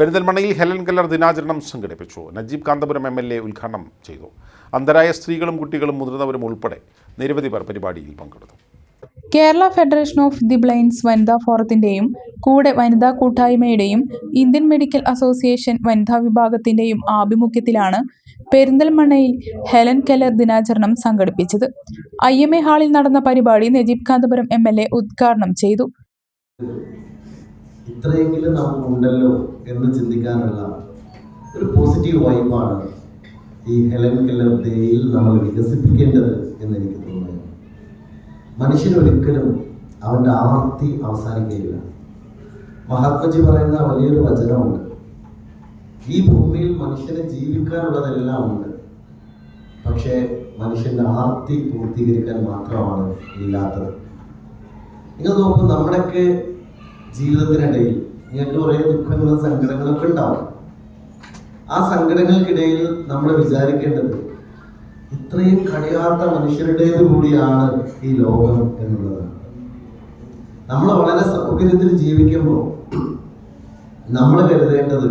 പെരിന്തൽമണ്ണയിൽ Helen Keller ദിനാചരണം സംഘടിപ്പിച്ചു. Najeeb Kanthapuram M L A ഉദ്ഘാടനം ചെയ്തു. അന്തരായ സ്ത്രീകളും കുട്ടികളും മുതിർന്നവരും ഉൾപ്പെടെ നിരവധി പേർ പരിപാടിയിൽ പങ്കെടുത്തു. Kerala federation of the blinds വനിതാ ഫോറത്തിന്റെയും കൂടെ വനിതാ കൂട്ടായ്മയുടെയും ഇന്ത്യൻ മെഡിക്കൽ അസോസിയേഷൻ വനിതാ വിഭാഗത്തിന്റെയും ആഭിമുഖ്യത്തിലാണ് പെരിന്തൽമണ്ണയിൽ ഹെലൻ കെല്ലർ ദിനാചരണം സംഘടിപ്പിച്ചത്. ഐ എം എ ഹാളിൽ നടന്ന പരിപാടി Najeeb Kanthapuram M L A ഉദ്ഘാടനം ചെയ്തു. ഇത്രയെങ്കിലും നമുക്കുണ്ടല്ലോ എന്ന് ചിന്തിക്കാനുള്ള ഒരു പോസിറ്റീവ് വൈബാണ് ഈ ഹെലൻ കെല്ലർ ഡേയിൽ നമ്മൾ വികസിപ്പിക്കേണ്ടത് എന്ന് എനിക്ക് തോന്നുന്നു. മനുഷ്യനൊരിക്കലും അവന്റെ ആവർത്തി അവസാനിക്കുകയില്ല. മഹാത്മജി പറയുന്ന വലിയൊരു വചനമുണ്ട്. ഈ ഭൂമിയിൽ മനുഷ്യന് ജീവിക്കാനുള്ളതെല്ലാം ഉണ്ട്. പക്ഷേ മനുഷ്യന്റെ ആർത്തി പൂർത്തീകരിക്കാൻ മാത്രമാണ് ഇല്ലാത്തത്. നിങ്ങൾ നോക്കും നമ്മുടെയൊക്കെ ജീവിതത്തിനിടയിൽ നിങ്ങൾക്ക് കുറേ ദുഃഖങ്ങളും സങ്കടങ്ങളൊക്കെ ഉണ്ടാവും. ആ സങ്കടങ്ങൾക്കിടയിൽ നമ്മൾ വിചാരിക്കേണ്ടത് ഇത്രയും കഴിയാത്ത മനുഷ്യരുടേത് കൂടിയാണ് ഈ ലോകം എന്നുള്ളതാണ് നമ്മൾ വളരെ സൗകര്യത്തിൽ ജീവിക്കുമ്പോൾ നമ്മൾ കരുതേണ്ടത്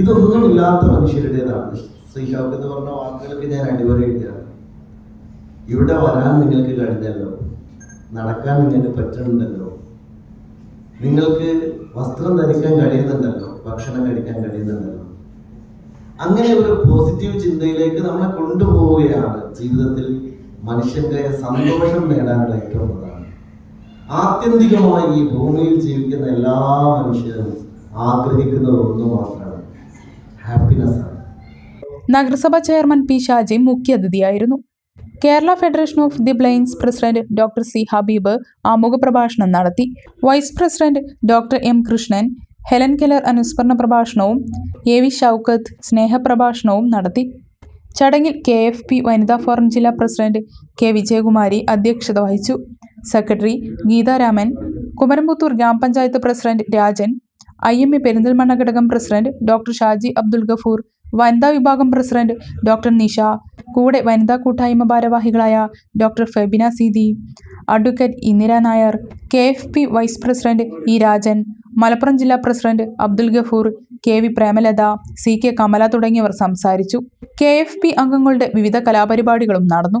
ഇതൊന്നുമില്ലാത്ത മനുഷ്യരുടേതാണ്. ശ്രീ ഷൗക്കത്ത് എന്ന് പറഞ്ഞ വാക്കുകൾക്ക് ഞാൻ അടിവരയിട്ടാണ് ഇവിടെ വരാൻ നിങ്ങൾക്ക് കഴിഞ്ഞല്ലോ. നടക്കാൻ നിങ്ങൾക്ക് പറ്റുന്നുണ്ടല്ലോ നിങ്ങൾക്ക് വസ്ത്രം ധരിക്കാൻ കഴിയുന്നുണ്ടല്ലോ ഭക്ഷണം കഴിക്കാൻ കഴിയുന്നുണ്ടല്ലോ. അങ്ങനെ ഒരു പോസിറ്റീവ് ചിന്തയിലേക്ക് നമ്മളെ കൊണ്ടുപോവുകയാണ് ജീവിതത്തിൽ മനുഷ്യന്റെ സന്തോഷം നേടാനുള്ള ഏറ്റവും പ്രധാനം. ആത്യന്തികമായി ഈ ഭൂമിയിൽ ജീവിക്കുന്ന എല്ലാ മനുഷ്യരും ആഗ്രഹിക്കുന്നത് ഒന്ന് മാത്രമാണ് ഹാപ്പിനെസ് ആണ്. നഗരസഭ chairman P Shaji മുഖ്യാതിഥിയായിരുന്നു Kerala federation of the blinds president doctor C Habeeb ആമുഖ പ്രഭാഷണം നടത്തി. Vice president doctor M Krishnan Helen Keller അനുസ്മരണ പ്രഭാഷണവും എ വി ഷൗക്കത്ത് സ്നേഹപ്രഭാഷണവും നടത്തി. ചടങ്ങിൽ കെ എഫ് പി വനിതാ ഫോറം ജില്ലാ പ്രസിഡന്റ് കെ വിജയകുമാരി അധ്യക്ഷത വഹിച്ചു. സെക്രട്ടറി ഗീതാരാമൻ കുമരംപുത്തൂർ ഗ്രാമപഞ്ചായത്ത് president Rajan I M A Perinthalmanna ഘടകം പ്രസിഡന്റ് ഡോക്ടർ ഷാജി അബ്ദുൽ ഗഫൂർ വനിതാ വിഭാഗം പ്രസിഡന്റ് ഡോക്ടർ നിഷ കൂടെ വനിതാ കൂട്ടായ്മ ഭാരവാഹികളായ doctor Febina Seethi advocate Indira Nair K F P vice president E Rajan Malappuram ജില്ലാ president Abdul Gafoor K V Premalatha C K Kamala തുടങ്ങിയവർ സംസാരിച്ചു. കെ എഫ് പി അംഗങ്ങളുടെ വിവിധ കലാപരിപാടികളും നടന്നു.